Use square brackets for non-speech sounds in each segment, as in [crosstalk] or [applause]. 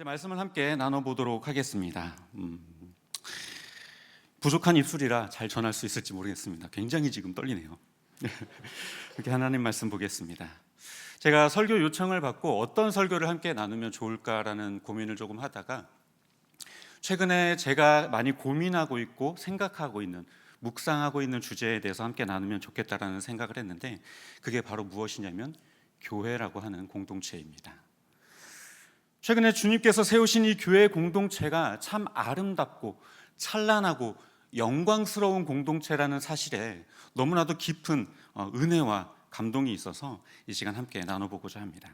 이제 말씀을 함께 나눠보도록 하겠습니다. 음, 부족한 입술이라 잘 전할 수 있을지 모르겠습니다. 굉장히 지금 떨리네요. [laughs] 이렇게 하나님 말씀 보겠습니다. 제가 설교 요청을 받고 어떤 설교를 함께 나누면 좋을까라는 고민을 조금 하다가 최근에 제가 많이 고민하고 있고 생각하고 있는 묵상하고 있는 주제에 대해서 함께 나누면 좋겠다라는 생각을 했는데 그게 바로 무엇이냐면 교회라고 하는 공동체입니다. 최근에 주님께서 세우신 이 교회 공동체가 참 아름답고 찬란하고 영광스러운 공동체라는 사실에 너무나도 깊은 어, 은혜와 감동이 있어서 이 시간 함께 나눠보고자 합니다.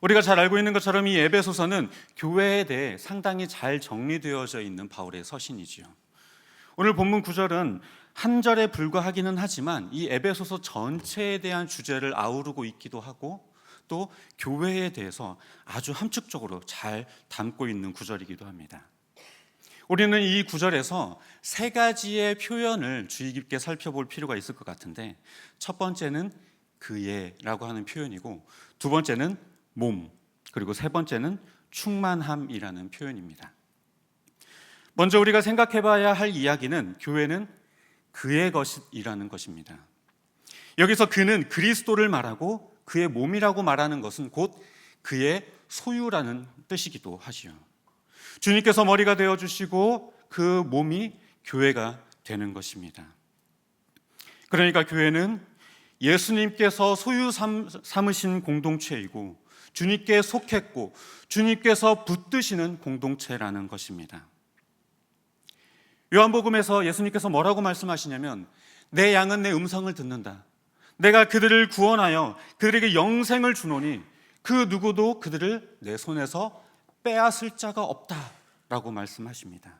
우리가 잘 알고 있는 것처럼 이 에베소서는 교회에 대해 상당히 잘 정리되어져 있는 바울의 서신이지요. 오늘 본문 구절은 한 절에 불과하기는 하지만 이 에베소서 전체에 대한 주제를 아우르고 있기도 하고 또 교회에 대해서 아주 함축적으로 잘 담고 있는 구절이기도 합니다. 우리는 이 구절에서 세 가지의 표현을 주의 깊게 살펴볼 필요가 있을 것 같은데 첫 번째는 그의라고 하는 표현이고 두 번째는 몸 그리고 세 번째는 충만함이라는 표현입니다. 먼저 우리가 생각해 봐야 할 이야기는 교회는 그의 것이라는 것입니다. 여기서 그는 그리스도를 말하고 그의 몸이라고 말하는 것은 곧 그의 소유라는 뜻이기도 하지요. 주님께서 머리가 되어 주시고 그 몸이 교회가 되는 것입니다. 그러니까 교회는 예수님께서 소유 삼으신 공동체이고 주님께 속했고 주님께서 붙드시는 공동체라는 것입니다. 요한복음에서 예수님께서 뭐라고 말씀하시냐면 내 양은 내 음성을 듣는다. 내가 그들을 구원하여 그들에게 영생을 주노니 그 누구도 그들을 내 손에서 빼앗을 자가 없다라고 말씀하십니다.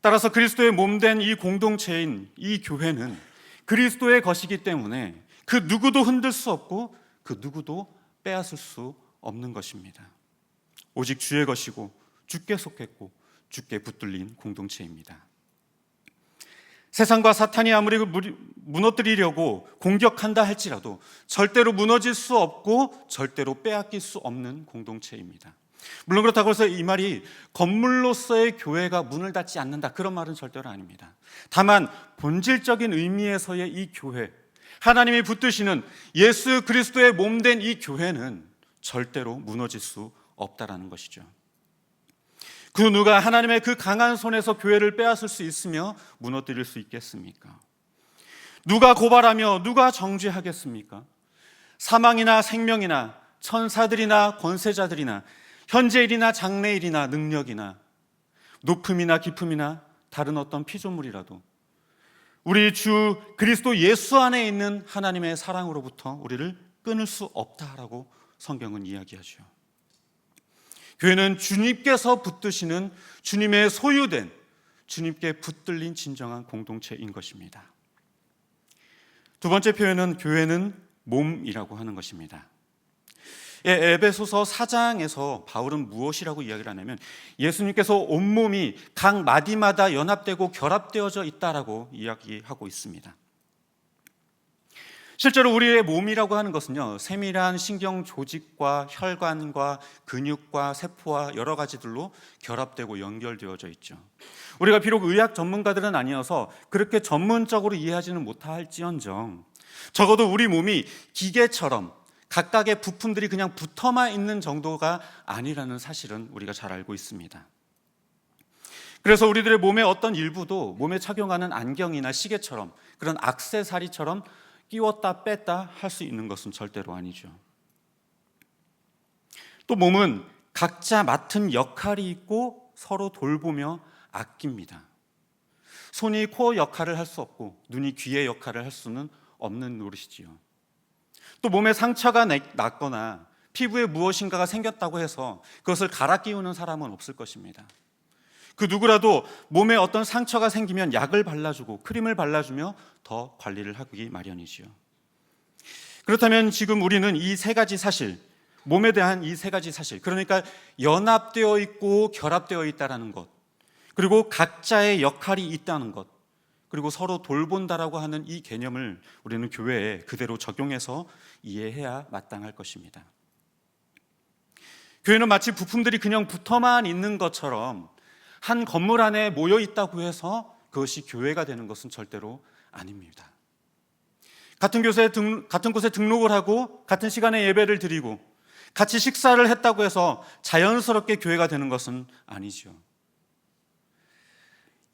따라서 그리스도의 몸된 이 공동체인 이 교회는 그리스도의 것이기 때문에 그 누구도 흔들 수 없고 그 누구도 빼앗을 수 없는 것입니다. 오직 주의 것이고 주께 속했고 주께 붙들린 공동체입니다. 세상과 사탄이 아무리 무너뜨리려고 공격한다 할지라도 절대로 무너질 수 없고 절대로 빼앗길 수 없는 공동체입니다. 물론 그렇다고 해서 이 말이 건물로서의 교회가 문을 닫지 않는다 그런 말은 절대로 아닙니다. 다만 본질적인 의미에서의 이 교회 하나님이 붙드시는 예수 그리스도의 몸 된 이 교회는 절대로 무너질 수 없다라는 것이죠. 그 누가 하나님의 그 강한 손에서 교회를 빼앗을 수 있으며 무너뜨릴 수 있겠습니까? 누가 고발하며 누가 정죄하겠습니까? 사망이나 생명이나 천사들이나 권세자들이나 현재일이나 장래일이나 능력이나 높음이나 깊음이나 다른 어떤 피조물이라도 우리 주 그리스도 예수 안에 있는 하나님의 사랑으로부터 우리를 끊을 수 없다라고 성경은 이야기하죠. 교회는 주님께서 붙드시는 주님의 소유된 주님께 붙들린 진정한 공동체인 것입니다. 두 번째 표현은 교회는 몸이라고 하는 것입니다. 예, 에베소서 4장에서 바울은 무엇이라고 이야기를 하냐면 예수님께서 온몸이 각 마디마다 연합되고 결합되어져 있다라고 이야기하고 있습니다. 실제로 우리의 몸이라고 하는 것은요, 세밀한 신경 조직과 혈관과 근육과 세포와 여러 가지들로 결합되고 연결되어져 있죠. 우리가 비록 의학 전문가들은 아니어서 그렇게 전문적으로 이해하지는 못할지언정 적어도 우리 몸이 기계처럼 각각의 부품들이 그냥 붙어만 있는 정도가 아니라는 사실은 우리가 잘 알고 있습니다. 그래서 우리들의 몸의 어떤 일부도 몸에 착용하는 안경이나 시계처럼 그런 악세사리처럼 끼웠다 뺐다 할 수 있는 것은 절대로 아니죠. 또 몸은 각자 맡은 역할이 있고 서로 돌보며 아낍니다. 손이 코 역할을 할 수 없고 눈이 귀의 역할을 할 수는 없는 노릇이지요. 또 몸에 상처가 났거나 피부에 무엇인가가 생겼다고 해서 그것을 갈아 끼우는 사람은 없을 것입니다. 그 누구라도 몸에 어떤 상처가 생기면 약을 발라주고 크림을 발라주며 더 관리를 하기 마련이지요. 그렇다면 지금 우리는 이 세 가지 사실, 몸에 대한 이 세 가지 사실, 그러니까 연합되어 있고 결합되어 있다는 것, 그리고 각자의 역할이 있다는 것, 그리고 서로 돌본다라고 하는 이 개념을 우리는 교회에 그대로 적용해서 이해해야 마땅할 것입니다. 교회는 마치 부품들이 그냥 붙어만 있는 것처럼 한 건물 안에 모여 있다고 해서 그것이 교회가 되는 것은 절대로 아닙니다. 같은 교회에 등, 같은 곳에 등록을 하고 같은 시간에 예배를 드리고 같이 식사를 했다고 해서 자연스럽게 교회가 되는 것은 아니죠.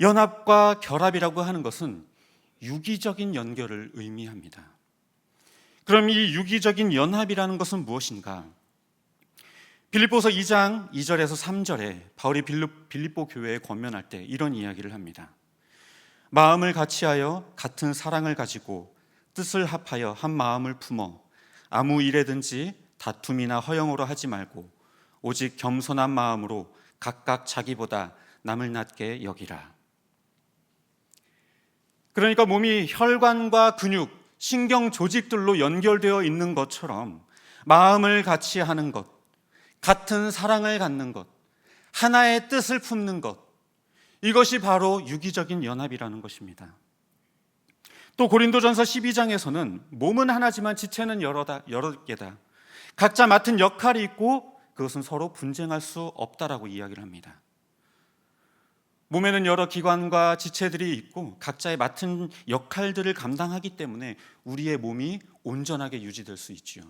연합과 결합이라고 하는 것은 유기적인 연결을 의미합니다. 그럼 이 유기적인 연합이라는 것은 무엇인가? 빌립보서 2장 2절에서 3절에 바울이 빌립보 교회에 권면할 때 이런 이야기를 합니다. 마음을 같이하여 같은 사랑을 가지고 뜻을 합하여 한 마음을 품어 아무 일에든지 다툼이나 허영으로 하지 말고 오직 겸손한 마음으로 각각 자기보다 남을 낮게 여기라. 그러니까 몸이 혈관과 근육, 신경 조직들로 연결되어 있는 것처럼 마음을 같이 하는 것, 같은 사랑을 갖는 것, 하나의 뜻을 품는 것, 이것이 바로 유기적인 연합이라는 것입니다. 또 고린도전서 12장에서는 몸은 하나지만 지체는 여러다, 여러 개다. 각자 맡은 역할이 있고 그것은 서로 분쟁할 수 없다라고 이야기를 합니다. 몸에는 여러 기관과 지체들이 있고 각자의 맡은 역할들을 감당하기 때문에 우리의 몸이 온전하게 유지될 수 있지요.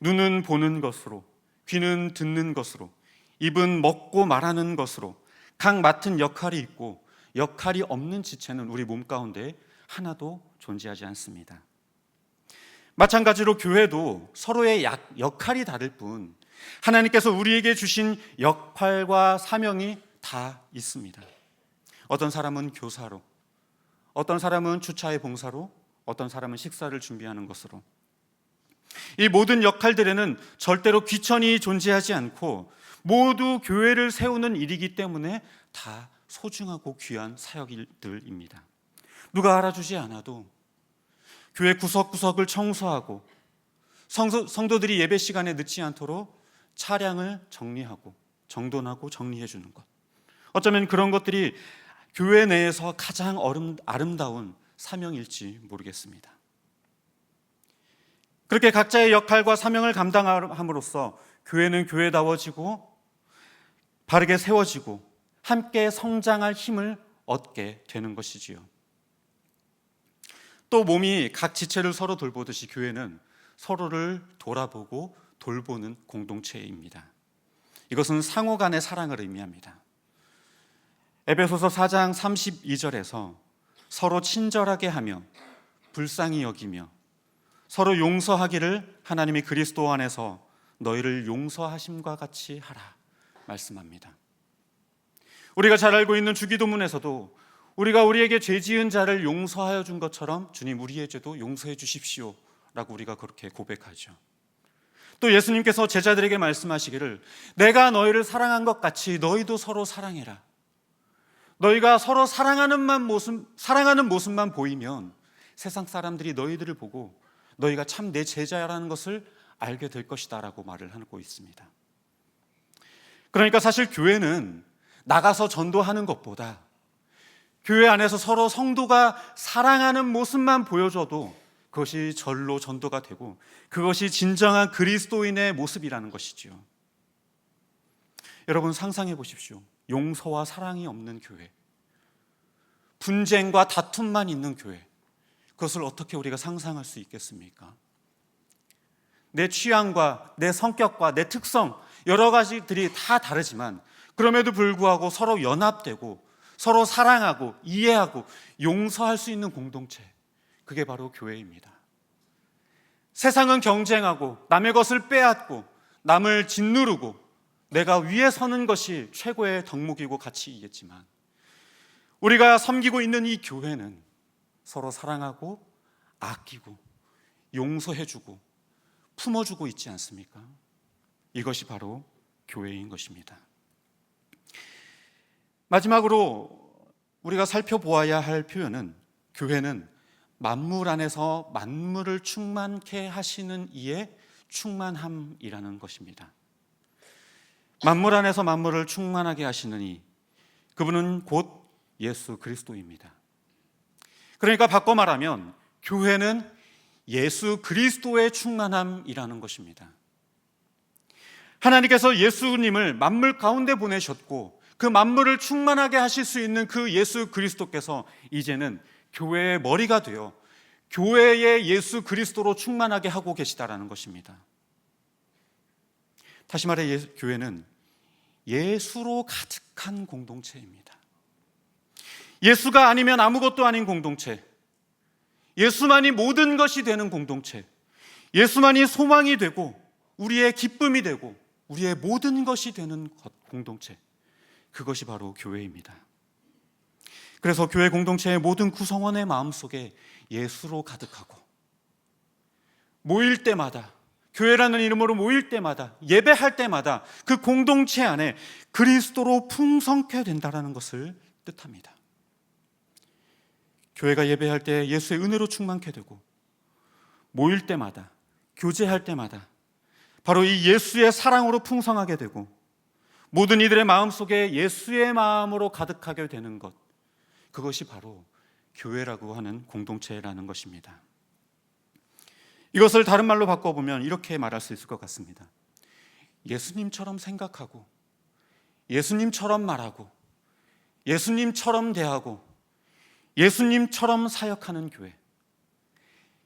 눈은 보는 것으로, 귀는 듣는 것으로, 입은 먹고 말하는 것으로 각 맡은 역할이 있고 역할이 없는 지체는 우리 몸 가운데 하나도 존재하지 않습니다. 마찬가지로 교회도 서로의 역할이 다를 뿐 하나님께서 우리에게 주신 역할과 사명이 다 있습니다. 어떤 사람은 교사로, 어떤 사람은 주차의 봉사로, 어떤 사람은 식사를 준비하는 것으로. 이 모든 역할들에는 절대로 귀천이 존재하지 않고 모두 교회를 세우는 일이기 때문에 다 소중하고 귀한 사역들입니다. 누가 알아주지 않아도 교회 구석구석을 청소하고 성도, 성도들이 예배 시간에 늦지 않도록 차량을 정리하고 정돈하고 정리해 주는 것. 어쩌면 그런 것들이 교회 내에서 가장 아름다운 사명일지 모르겠습니다. 그렇게 각자의 역할과 사명을 감당함으로써 교회는 교회다워지고 바르게 세워지고 함께 성장할 힘을 얻게 되는 것이지요. 또 몸이 각 지체를 서로 돌보듯이 교회는 서로를 돌아보고 돌보는 공동체입니다. 이것은 상호 간의 사랑을 의미합니다. 에베소서 4장 32절에서 서로 친절하게 하며 불쌍히 여기며 서로 용서하기를 하나님이 그리스도 안에서 너희를 용서하심과 같이 하라 말씀합니다. 우리가 잘 알고 있는 주기도문에서도 우리가 우리에게 죄 지은 자를 용서하여 준 것처럼 주님 우리의 죄도 용서해 주십시오 라고 우리가 그렇게 고백하죠. 또 예수님께서 제자들에게 말씀하시기를 내가 너희를 사랑한 것 같이 너희도 서로 사랑해라. 너희가 서로 사랑하는 모습, 사랑하는 모습만 보이면 세상 사람들이 너희들을 보고 너희가 참 내 제자라는 것을 알게 될 것이다라고 말을 하고 있습니다. 그러니까 사실 교회는 나가서 전도하는 것보다 교회 안에서 서로 성도가 사랑하는 모습만 보여줘도 그것이 절로 전도가 되고 그것이 진정한 그리스도인의 모습이라는 것이지요. 여러분 상상해 보십시오. 용서와 사랑이 없는 교회. 분쟁과 다툼만 있는 교회. 그것을 어떻게 우리가 상상할 수 있겠습니까? 내 취향과 내 성격과 내 특성, 여러 가지들이 다 다르지만 그럼에도 불구하고 서로 연합되고 서로 사랑하고 이해하고 용서할 수 있는 공동체. 그게 바로 교회입니다. 세상은 경쟁하고 남의 것을 빼앗고 남을 짓누르고 내가 위에 서는 것이 최고의 덕목이고 가치이겠지만 우리가 섬기고 있는 이 교회는 서로 사랑하고 아끼고 용서해주고 품어주고 있지 않습니까? 이것이 바로 교회인 것입니다. 마지막으로 우리가 살펴보아야 할 표현은 교회는 만물 안에서 만물을 충만케 하시는 이의 충만함이라는 것입니다. 만물 안에서 만물을 충만하게 하시는 이 그분은 곧 예수 그리스도입니다. 그러니까 바꿔 말하면 교회는 예수 그리스도의 충만함이라는 것입니다. 하나님께서 예수님을 만물 가운데 보내셨고 그 만물을 충만하게 하실 수 있는 그 예수 그리스도께서 이제는 교회의 머리가 되어 교회의 예수 그리스도로 충만하게 하고 계시다라는 것입니다. 다시 말해 예, 교회는 예수로 가득한 공동체입니다. 예수가 아니면 아무것도 아닌 공동체. 예수만이 모든 것이 되는 공동체. 예수만이 소망이 되고 우리의 기쁨이 되고 우리의 모든 것이 되는 것, 공동체. 그것이 바로 교회입니다. 그래서 교회 공동체의 모든 구성원의 마음속에 예수로 가득하고 모일 때마다 교회라는 이름으로 모일 때마다 예배할 때마다 그 공동체 안에 그리스도로 풍성케 된다라는 것을 뜻합니다. 교회가 예배할 때 예수의 은혜로 충만케 되고 모일 때마다 교제할 때마다 바로 이 예수의 사랑으로 풍성하게 되고 모든 이들의 마음 속에 예수의 마음으로 가득하게 되는 것 그것이 바로 교회라고 하는 공동체라는 것입니다. 이것을 다른 말로 바꿔보면 이렇게 말할 수 있을 것 같습니다. 예수님처럼 생각하고, 예수님처럼 말하고, 예수님처럼 대하고, 예수님처럼 사역하는 교회.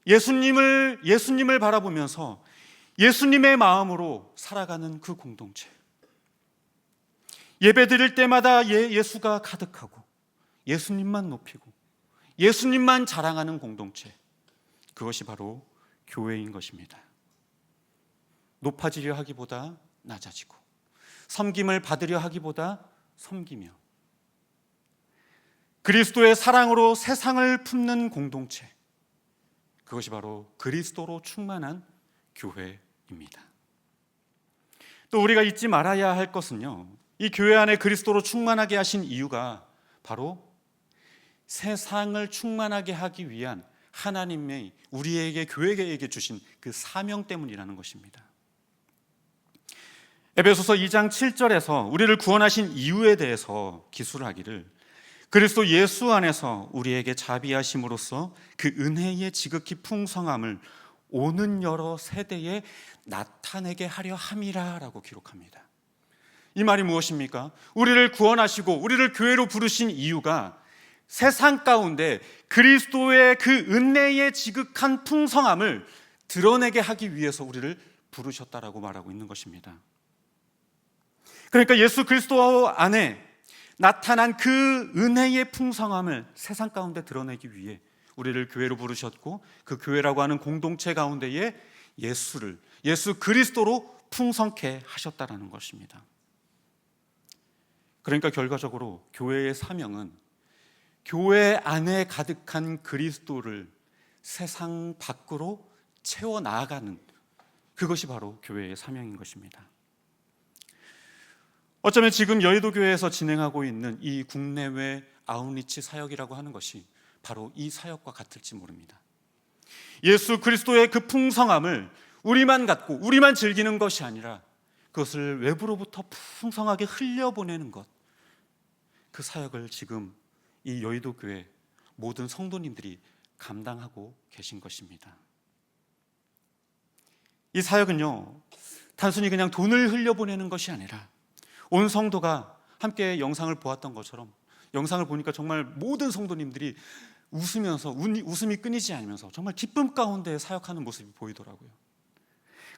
예수님을, 예수님을 바라보면서 예수님의 마음으로 살아가는 그 공동체. 예배 드릴 때마다 예, 예수가 가득하고, 예수님만 높이고, 예수님만 자랑하는 공동체. 그것이 바로 교회인 것입니다. 높아지려 하기보다 낮아지고 섬김을 받으려 하기보다 섬기며 그리스도의 사랑으로 세상을 품는 공동체 그것이 바로 그리스도로 충만한 교회입니다. 또 우리가 잊지 말아야 할 것은요. 이 교회 안에 그리스도로 충만하게 하신 이유가 바로 세상을 충만하게 하기 위한 하나님의 우리에게 교회에게 주신 그 사명 때문이라는 것입니다. 에베소서 2장 7절에서 우리를 구원하신 이유에 대해서 기술하기를 그리스도 예수 안에서 우리에게 자비하심으로써 그 은혜의 지극히 풍성함을 오는 여러 세대에 나타내게 하려 함이라라고 기록합니다. 이 말이 무엇입니까? 우리를 구원하시고 우리를 교회로 부르신 이유가 세상 가운데 그리스도의 그 은혜의 지극한 풍성함을 드러내게 하기 위해서 우리를 부르셨다라고 말하고 있는 것입니다. 그러니까 예수 그리스도 안에 나타난 그 은혜의 풍성함을 세상 가운데 드러내기 위해 우리를 교회로 부르셨고 그 교회라고 하는 공동체 가운데에 예수를 예수 그리스도로 풍성케 하셨다라는 것입니다. 그러니까 결과적으로 교회의 사명은 교회 안에 가득한 그리스도를 세상 밖으로 채워 나아가는 그것이 바로 교회의 사명인 것입니다. 어쩌면 지금 여의도 교회에서 진행하고 있는 이 국내외 아웃리치 사역이라고 하는 것이 바로 이 사역과 같을지 모릅니다. 예수 그리스도의 그 풍성함을 우리만 갖고 우리만 즐기는 것이 아니라 그것을 외부로부터 풍성하게 흘려보내는 것. 그 사역을 지금 이 여의도 교회 모든 성도님들이 감당하고 계신 것입니다. 이 사역은요, 단순히 그냥 돈을 흘려보내는 것이 아니라 온 성도가 함께 영상을 보았던 것처럼 영상을 보니까 정말 모든 성도님들이 웃으면서 웃음이 끊이지 않으면서 정말 기쁨 가운데 사역하는 모습이 보이더라고요.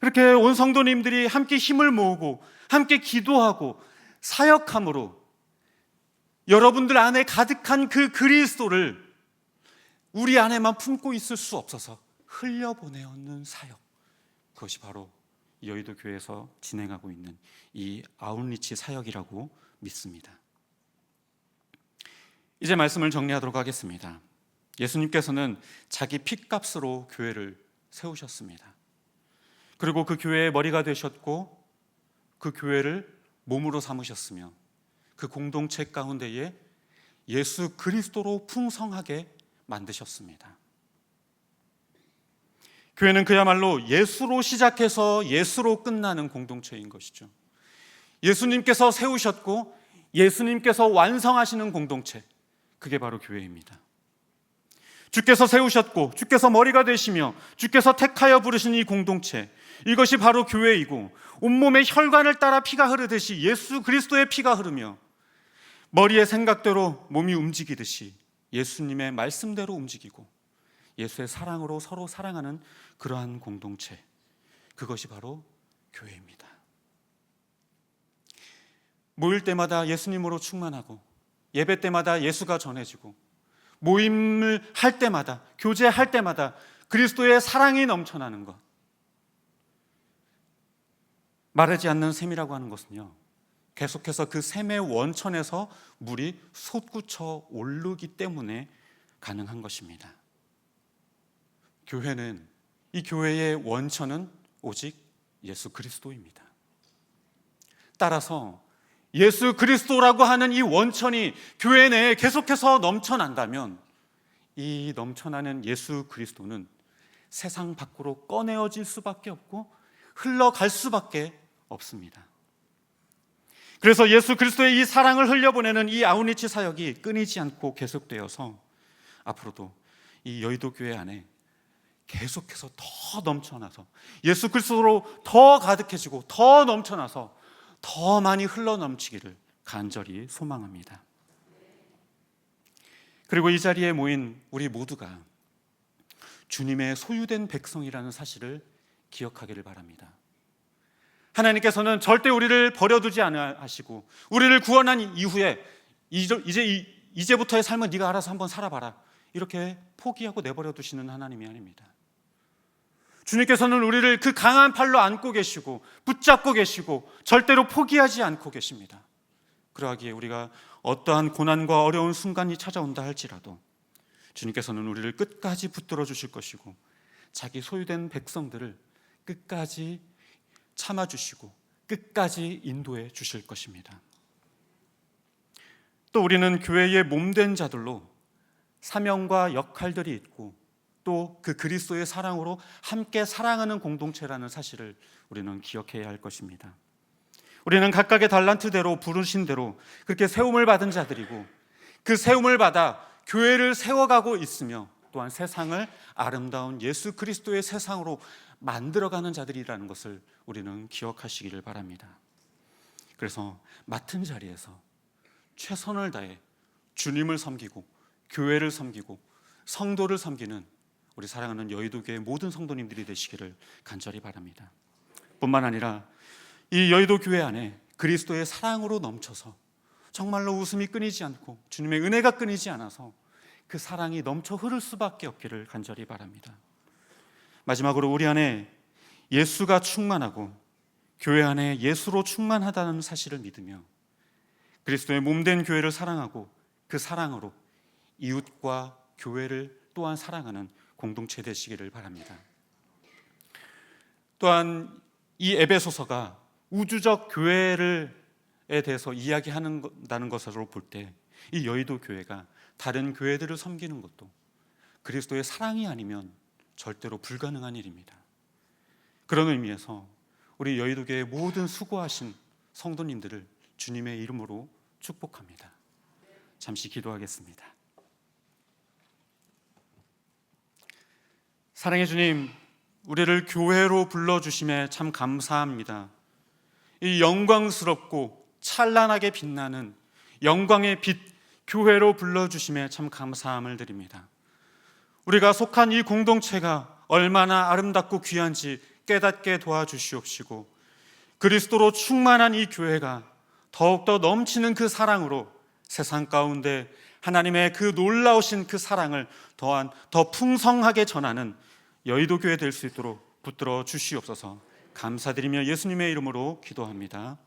그렇게 온 성도님들이 함께 힘을 모으고 함께 기도하고 사역함으로 여러분들 안에 가득한 그 그리스도를 우리 안에만 품고 있을 수 없어서 흘려보내었는 사역. 그것이 바로 여의도 교회에서 진행하고 있는 이 아웃리치 사역이라고 믿습니다. 이제 말씀을 정리하도록 하겠습니다. 예수님께서는 자기 핏값으로 교회를 세우셨습니다. 그리고 그 교회의 머리가 되셨고 그 교회를 몸으로 삼으셨으며 그 공동체 가운데에 예수 그리스도로 풍성하게 만드셨습니다. 교회는 그야말로 예수로 시작해서 예수로 끝나는 공동체인 것이죠. 예수님께서 세우셨고 예수님께서 완성하시는 공동체, 그게 바로 교회입니다. 주께서 세우셨고 주께서 머리가 되시며 주께서 택하여 부르신 이 공동체, 이것이 바로 교회이고 온몸의 혈관을 따라 피가 흐르듯이 예수 그리스도의 피가 흐르며 머리의 생각대로 몸이 움직이듯이 예수님의 말씀대로 움직이고 예수의 사랑으로 서로 사랑하는 그러한 공동체 그것이 바로 교회입니다. 모일 때마다 예수님으로 충만하고 예배 때마다 예수가 전해지고 모임을 할 때마다 교제할 때마다 그리스도의 사랑이 넘쳐나는 것 마르지 않는 샘이라고 하는 것은요 계속해서 그 샘의 원천에서 물이 솟구쳐 오르기 때문에 가능한 것입니다. 교회는 이 교회의 원천은 오직 예수 그리스도입니다. 따라서 예수 그리스도라고 하는 이 원천이 교회 내에 계속해서 넘쳐난다면 이 넘쳐나는 예수 그리스도는 세상 밖으로 꺼내어질 수밖에 없고 흘러갈 수밖에 없습니다. 그래서 예수 그리스도의 이 사랑을 흘려보내는 이 아우니치 사역이 끊이지 않고 계속되어서 앞으로도 이 여의도 교회 안에 계속해서 더 넘쳐나서 예수 그리스도로 더 가득해지고 더 넘쳐나서 더 많이 흘러 넘치기를 간절히 소망합니다. 그리고 이 자리에 모인 우리 모두가 주님의 소유된 백성이라는 사실을 기억하기를 바랍니다. 하나님께서는 절대 우리를 버려두지 않으시고 우리를 구원한 이후에 이제 이제부터의 삶은 네가 알아서 한번 살아봐라 이렇게 포기하고 내버려 두시는 하나님이 아닙니다. 주님께서는 우리를 그 강한 팔로 안고 계시고 붙잡고 계시고 절대로 포기하지 않고 계십니다. 그러하기에 우리가 어떠한 고난과 어려운 순간이 찾아온다 할지라도 주님께서는 우리를 끝까지 붙들어 주실 것이고 자기 소유된 백성들을 끝까지 참아 주시고 끝까지 인도해 주실 것입니다. 또 우리는 교회의 몸된 자들로 사명과 역할들이 있고 또 그 그리스도의 사랑으로 함께 사랑하는 공동체라는 사실을 우리는 기억해야 할 것입니다. 우리는 각각의 달란트대로 부르신 대로 그렇게 세움을 받은 자들이고 그 세움을 받아 교회를 세워가고 있으며 또한 세상을 아름다운 예수 그리스도의 세상으로 만들어가는 자들이라는 것을 우리는 기억하시기를 바랍니다. 그래서 맡은 자리에서 최선을 다해 주님을 섬기고 교회를 섬기고 성도를 섬기는 우리 사랑하는 여의도 교회 모든 성도님들이 되시기를 간절히 바랍니다. 뿐만 아니라 이 여의도 교회 안에 그리스도의 사랑으로 넘쳐서 정말로 웃음이 끊이지 않고 주님의 은혜가 끊이지 않아서 그 사랑이 넘쳐 흐를 수밖에 없기를 간절히 바랍니다. 마지막으로 우리 안에 예수가 충만하고 교회 안에 예수로 충만하다는 사실을 믿으며 그리스도의 몸된 교회를 사랑하고 그 사랑으로 이웃과 교회를 또한 사랑하는 공동체 되시기를 바랍니다. 또한 이 에베소서가 우주적 교회를 에 대해서 이야기하는다는 것으로 볼 때 이 여의도 교회가 다른 교회들을 섬기는 것도 그리스도의 사랑이 아니면 절대로 불가능한 일입니다. 그런 의미에서 우리 여의도 교회 모든 수고하신 성도님들을 주님의 이름으로 축복합니다. 잠시 기도하겠습니다. 사랑의 주님, 우리를 교회로 불러주심에 참 감사합니다. 이 영광스럽고 찬란하게 빛나는 영광의 빛, 교회로 불러주심에 참 감사함을 드립니다. 우리가 속한 이 공동체가 얼마나 아름답고 귀한지 깨닫게 도와주시옵시고 그리스도로 충만한 이 교회가 더욱더 넘치는 그 사랑으로 세상 가운데 하나님의 그 놀라우신 그 사랑을 더한 더 풍성하게 전하는 여의도 교회 될 수 있도록 붙들어 주시옵소서 감사드리며 예수님의 이름으로 기도합니다.